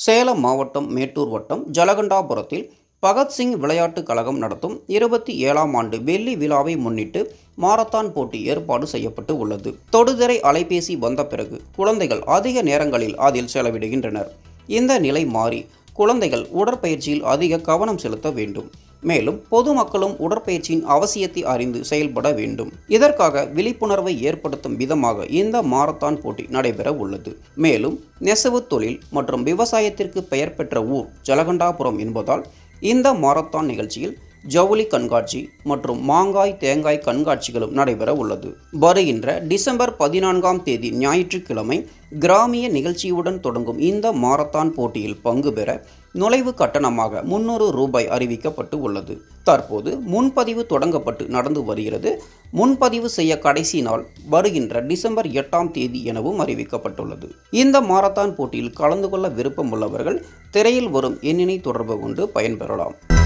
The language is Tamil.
சேலம் மாவட்டம் மேட்டூர் வட்டம் ஜலகண்டாபுரத்தில் பகத்சிங் விளையாட்டுக் கழகம் நடத்தும் இருபத்தி ஏழாம் ஆண்டு வெள்ளி விழாவை முன்னிட்டு மாரத்தான் போட்டி ஏற்பாடு செய்யப்பட்டு உள்ளது. தொடுதிரை அலைபேசி வந்த பிறகு குழந்தைகள் அதிக நேரங்களில் அதில் செலவிடுகின்றனர். இந்த நிலை மாறி குழந்தைகள் உடற்பயிற்சியில் அதிக கவனம் செலுத்த வேண்டும். மேலும் பொதுமக்களும் உடற்பயிற்சியின் அவசியத்தை அறிந்து செயல்பட வேண்டும். இதற்காக விழிப்புணர்வை ஏற்படுத்தும் விதமாக இந்த மாரத்தான் போட்டி நடைபெற உள்ளது. மேலும் நெசவு தொழில் மற்றும் விவசாயத்திற்கு பெயர் பெற்ற ஊர் ஜலகண்டாபுரம் என்பதால் இந்த மாரத்தான் நிகழ்ச்சியில் ஜவுளி கண்காட்சி மற்றும் மாங்காய் தேங்காய் கண்காட்சிகளும் நடைபெற உள்ளது. வருகின்ற டிசம்பர் பதினான்காம் தேதி ஞாயிற்றுக்கிழமை கிராமிய நிகழ்ச்சியுடன் தொடங்கும் இந்த மாரத்தான் போட்டியில் பங்கு பெற நுழைவு கட்டணமாக முன்னூறு ரூபாய் அறிவிக்கப்பட்டு உள்ளது. தற்போது முன்பதிவு தொடங்கப்பட்டு நடந்து வருகிறது. முன்பதிவு செய்ய கடைசி நாள் வருகின்ற டிசம்பர் எட்டாம் தேதி எனவும் அறிவிக்கப்பட்டுள்ளது. இந்த மாரத்தான் போட்டியில் கலந்து கொள்ள விருப்பம் உள்ளவர்கள் திரையில் வரும் எண்ணினை தொடர்பு கொண்டு பயன்பெறலாம்.